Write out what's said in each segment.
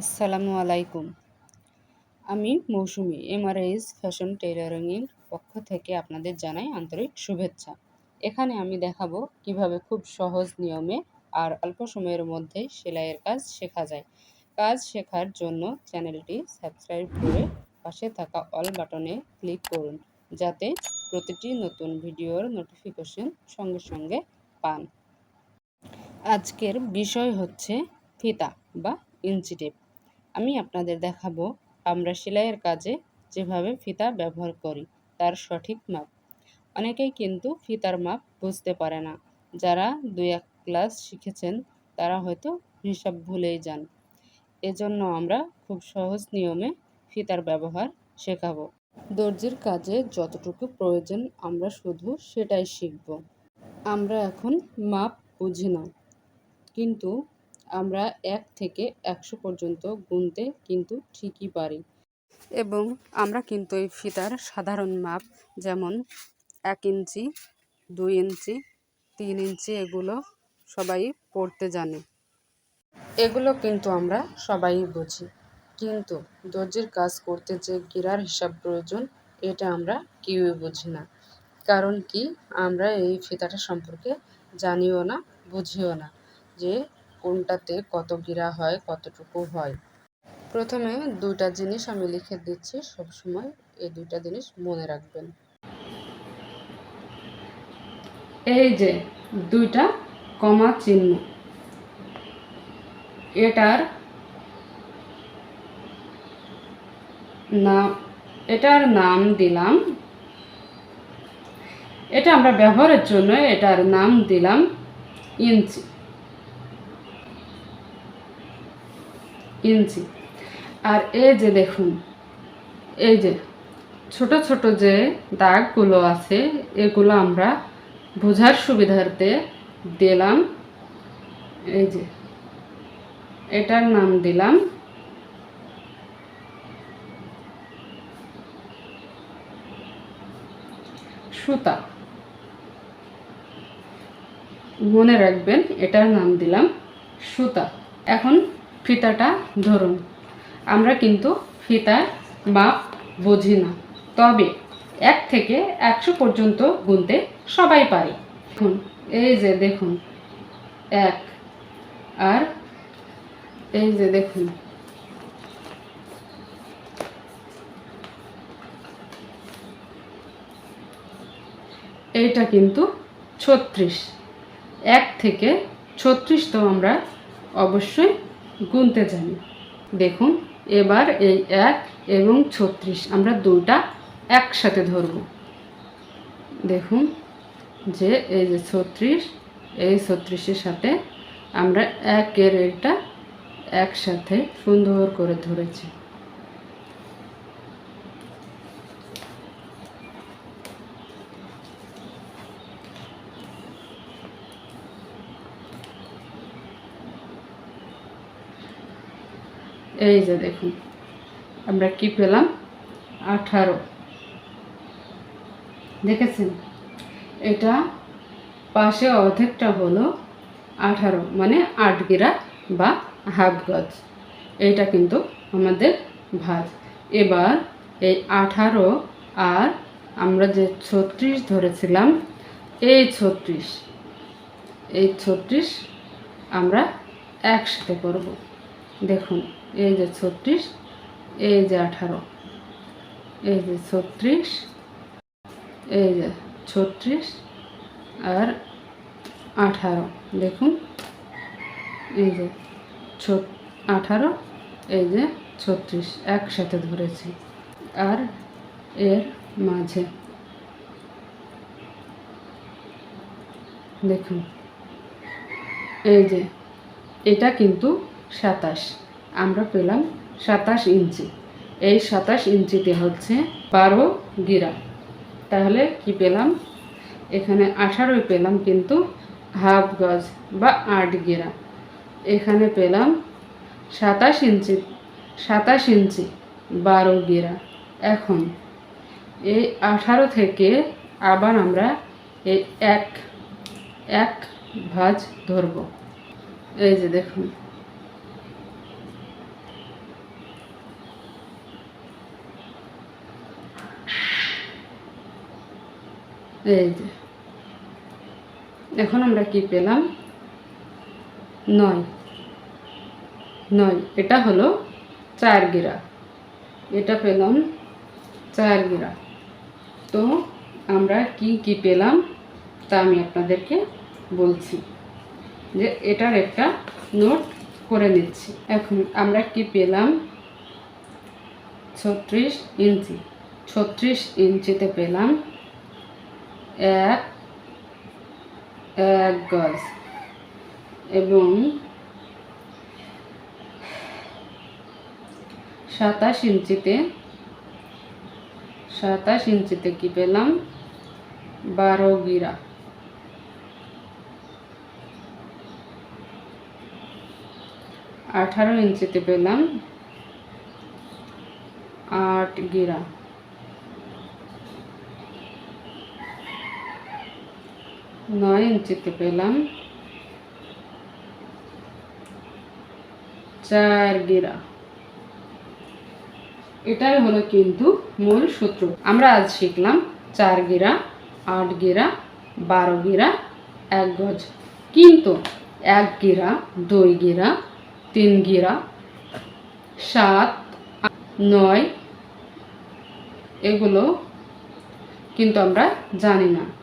আসসালামু আলাইকুম। আমি মৌসুমি এমআরএইস ফ্যাশন টেইলারিংয়ের পক্ষ থেকে আপনাদের জানাই আন্তরিক শুভেচ্ছা। এখানে আমি দেখাবো কীভাবে খুব সহজ নিয়মে আর অল্প সময়ের মধ্যে সেলাইয়ের কাজ শেখা যায়। কাজ শেখার জন্য চ্যানেলটি সাবস্ক্রাইব করে পাশে থাকা অল বাটনে ক্লিক করুন, যাতে প্রতিটি নতুন ভিডিওর নোটিফিকেশন সঙ্গে সঙ্গে পান। আজকের বিষয় হচ্ছে ফিতা বা টেপ। আমি আপনাদের দেখাবো আমরা সেলাইয়ের কাজে যেভাবে ফিতা ব্যবহার করি, তার সঠিক মাপ। অনেকেই কিন্তু ফিতার মাপ বুঝতে পারে না। যারা দুই এক ক্লাস শিখেছেন, তারা হয়তো হিসাব ভুলেই যান। এজন্য আমরা খুব সহজ নিয়মে ফিতার ব্যবহার শেখাবো। দর্জির কাজে যতটুকু প্রয়োজন আমরা শুধু সেটাই শিখব। আমরা এখন মাপ বুঝি না। কিন্তু আমরা এক থেকে একশো পর্যন্ত গুনতে কিন্তু ঠিকই পারি। এবং আমরা কিন্তু এই ফিতার সাধারণ মাপ যেমন এক ইঞ্চি, দুই ইঞ্চি, তিন ইঞ্চি এগুলো সবাই পড়তে জানে। এগুলো কিন্তু আমরা সবাই বুঝি। কিন্তু দর্জির কাজ করতে যে গিরার হিসাব প্রয়োজন, এটা আমরা কেউই বুঝি না। কারণ কি? আমরা এই ফিতাটা সম্পর্কে জানিও না, বুঝিও না যে কোনটাতে কত গিরা হয়, কতটুকু হয়। প্রথমে দুইটা জিনিস আমি লিখে দিচ্ছি সবসময় এই দুইটা জিনিস মনে রাখবেন। এই যে দুইটা কমা চিহ্ন। এটার নাম এটার নাম দিলাম। এটা আমরা ব্যবহারের জন্য এটার নাম দিলাম ইঞ্চি। ইঞ্চি। আর এই যে দেখুন, এই যে ছোট ছোট যে দাগগুলো আছে, এগুলো আমরা বোঝার সুবিধার্থে দিলাম। এই যে এটার নাম দিলাম। সুতা। মনে রাখবেন, এটার নাম দিলাম সুতা। এখন ফিতাটা ধরুন। আমরা কিন্তু ফিতার মাপ বুঝি না। তবে এক থেকে একশো পর্যন্ত গুনতে সবাই পারে। দেখুন, এই যে দেখুন, এক আর এই যে দেখুন, এইটা কিন্তু ছত্রিশ। এক থেকে ছত্রিশ তো আমরা অবশ্যই গুনতে জানি। দেখুন, এবার এই এক এবং ছত্রিশ, আমরা দুটা একসাথে ধরব। দেখুন যে এই যে ছত্রিশ, এই ছত্রিশের সাথে আমরা একের এটা একসাথে সুন্দর করে ধরেছি। এই যে দেখুন, আমরা কি পেলাম? আঠারো। দেখেছেন? এটা পাশে অর্ধেকটা হলো আঠারো মানে আট গিরা বা হাফ গজ। এইটা কিন্তু আমাদের ভাজ এবার এই আঠারো আর আমরা যে ছত্রিশ ধরেছিলাম, এই ছত্রিশ এই ছত্রিশ আমরা একসাথে করব। দেখুন, এই যে ছত্রিশ, এই যে আঠারো, এই যে ছত্রিশ, এই যে ছত্রিশ আর আঠারো। দেখুন, এই যে আঠারো, এই যে ছত্রিশ, একসাথে ধরেছি। আর এর মাঝে, দেখুন, এই যে, এটা কিন্তু সাতাশ। আমরা পেলাম সাতাশ ইঞ্চি। এই সাতাশ ইঞ্চিতে হচ্ছে বারো গিরা। তাহলে কি পেলাম? এখানে আঠারোই পেলাম কিন্তু হাফ গজ বা আট গিরা। এখানে পেলাম সাতাশ ইঞ্চি সাতাশ ইঞ্চি, বারো গিরা। এখন এই আঠারো থেকে আবার আমরা এই এক এক ভাজ ধরব। এই যে দেখুন। এই যে। এখন আমরা কি পেলাম? নয়। নয়। এটা হলো চার গিরা। এটা পেলাম চার গিরা। তো আমরা কি কি পেলাম? তা আমি আপনাদেরকে বলছি। যে এটার একটা নোট করে নিচ্ছি। এখন আমরা কি পেলাম? ছত্রিশ ইঞ্চি। ছত্রিশ ইঞ্চিতে পেলাম এক এক গজ। এবং সাতাশ ইঞ্চিতে সাতাশ ইঞ্চিতে কি পেলাম? বারো গিরা। আঠারো ইঞ্চিতে পেলাম আট গিরা। নয় ইঞ্চিতে পেলাম। চার গিরা। এটাই হলো কিন্তু মূল সূত্র। আমরা আজ শিখলাম চার গিরা, আট গিরা, বারো গিরা, এক গজ। কিন্তু এক গিরা, দুই গিরা, তিন গিরা, সাত, নয়, এগুলো কিন্তু আমরা জানি না।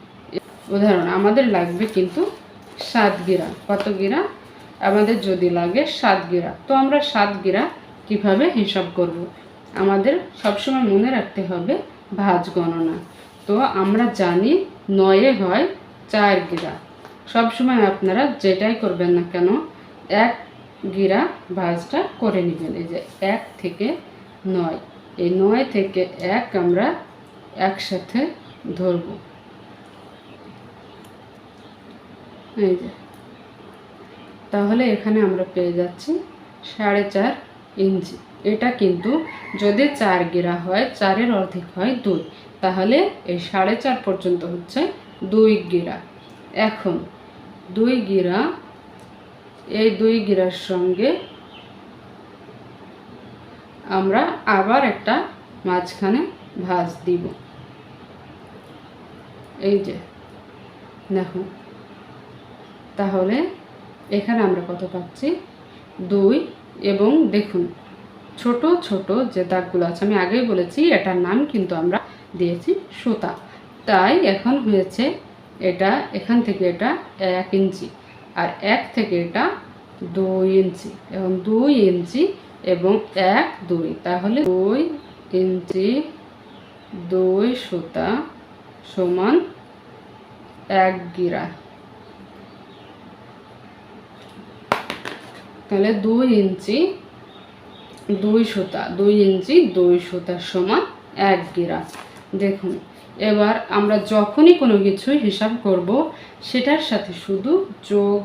উদাহরণ, আমাদের লাগবে কিন্তু সাত গিরা। কত গিরা? আমাদের যদি লাগে সাত গিরা। তো আমরা সাত গিরা কীভাবে হিসাব করব। আমাদের সবসময় মনে রাখতে হবে ভাজ গণনা। তো আমরা জানি নয়ে হয় চার গিরা। সবসময় আপনারা যেটাই করবেন না কেন, এক গিরা ভাজটা করে নেবেন। এই যে এক থেকে নয়। এই নয় থেকে এক আমরা একসাথে ধরবো। এই যে তাহলে এখানে আমরা পেয়ে যাচ্ছি সাড়ে চার ইঞ্চি। এটা কিন্তু যদি চার গিরা হয়, চারের অর্ধেক হয় দুই, তাহলে এই সাড়ে চার পর্যন্ত হচ্ছে দুই গিরা। এখন দুই গিরা, এই দুই গিরার সঙ্গে আমরা আবার একটা মাঝখানে ভাঁজ দিব। এই যে দেখুন তাহলে এখানে আমরা কত পাচ্ছি? দুই এবং দেখুন, ছোট ছোট যে দাগগুলো আছে, আমি আগেই বলেছি এটার নাম কিন্তু আমরা দিয়েছি সুতা। তাই এখন হয়েছে এটা, এখান থেকে এটা এক ইঞ্চি আর এক থেকে এটা দুই ইঞ্চি এবং দুই ইঞ্চি এবং এক, দুই। তাহলে দুই ইঞ্চি দুই সুতা সমান এক গিরা। তাহলে দুই ইঞ্চি দুই সুতা, দুই ইঞ্চি দুই সুতার সমান এক গিরা। দেখুন, এবার আমরা যখনই কোনো কিছু হিসাব করব, সেটার সাথে শুধু যোগ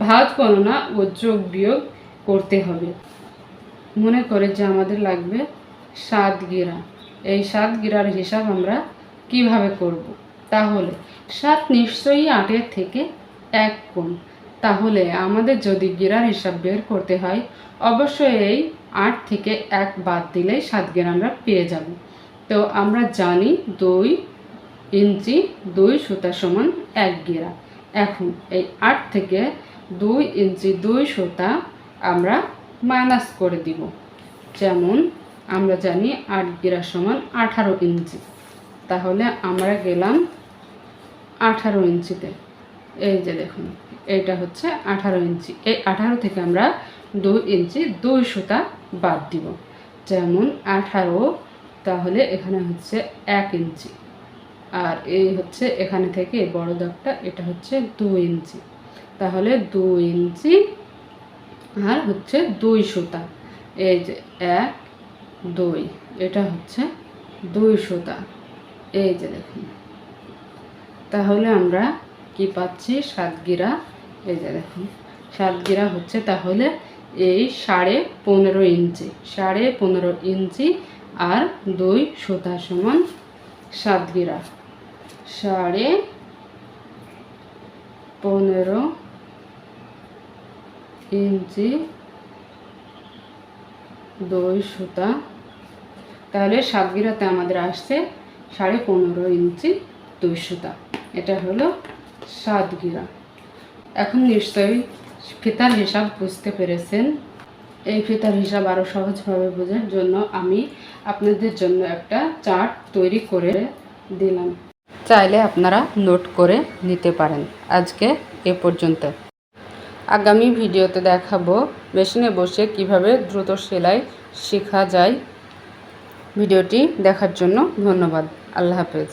ভাজ গণনা ও যোগ বিয়োগ করতে হবে। মনে করে যে আমাদের লাগবে সাত গিরা। এই সাত গিরার হিসাব আমরা কীভাবে করব। তাহলে সাত নিশ্চয়ই আটের থেকে এক কোণ। তাহলে আমাদের যদি গিরার হিসাব বের করতে হয়, অবশ্যই এই আট থেকে এক বাদ দিলে সাত গিরা আমরা পেয়ে যাব। তো আমরা জানি দুই ইঞ্চি দুই সুতা সমান এক গিরা। এখন এই আট থেকে দুই ইঞ্চি দুই সুতা আমরা মাইনাস করে দিব। যেমন আমরা জানি আট গিরা সমান আঠারো ইঞ্চি। তাহলে আমরা গেলাম আঠারো ইঞ্চিতে। এই যে দেখুন, এটা হচ্ছে আঠারো ইঞ্চি। এই আঠারো থেকে আমরা দুই ইঞ্চি দুই সুতা বাদ দিব। যেমন আঠারো, তাহলে এখানে হচ্ছে এক ইঞ্চি। আর এই হচ্ছে এখানে থেকে বড় দাগটা, এটা হচ্ছে দুই ইঞ্চি। তাহলে দুই ইঞ্চি আর হচ্ছে দুই সুতা। এই যে এক, দুই, এটা হচ্ছে দুই সুতা। এই যে দেখুন। তাহলে আমরা কি পাচ্ছি? সাতগিরা। এই যে দেখুন, সাতগিরা হচ্ছে তাহলে এই সাড়ে পনেরো ইঞ্চি, সাড়ে পনেরো ইঞ্চি আর দুই সুতা সমান সাতগিরা। সাড়ে পনেরো ইঞ্চি, দুই সুতা। তাহলে সাতগিরাতে আমাদের আসছে সাড়ে পনেরো ইঞ্চি দুই সুতা। এটা হলো সাত গিরা এখন নিশ্চয়ই ফিতার হিসাব বুঝতে পেরেছেন। এই ফিতার হিসাব আরও সহজভাবে বোঝার জন্য আমি আপনাদের জন্য একটা চার্ট তৈরি করে দিলাম। চাইলে আপনারা নোট করে নিতে পারেন। আজকে এ পর্যন্ত। আগামী ভিডিওতে দেখাবো মেশিনে বসে কীভাবে দ্রুত সেলাই শেখা যায়। ভিডিওটি দেখার জন্য ধন্যবাদ। আল্লাহ হাফেজ।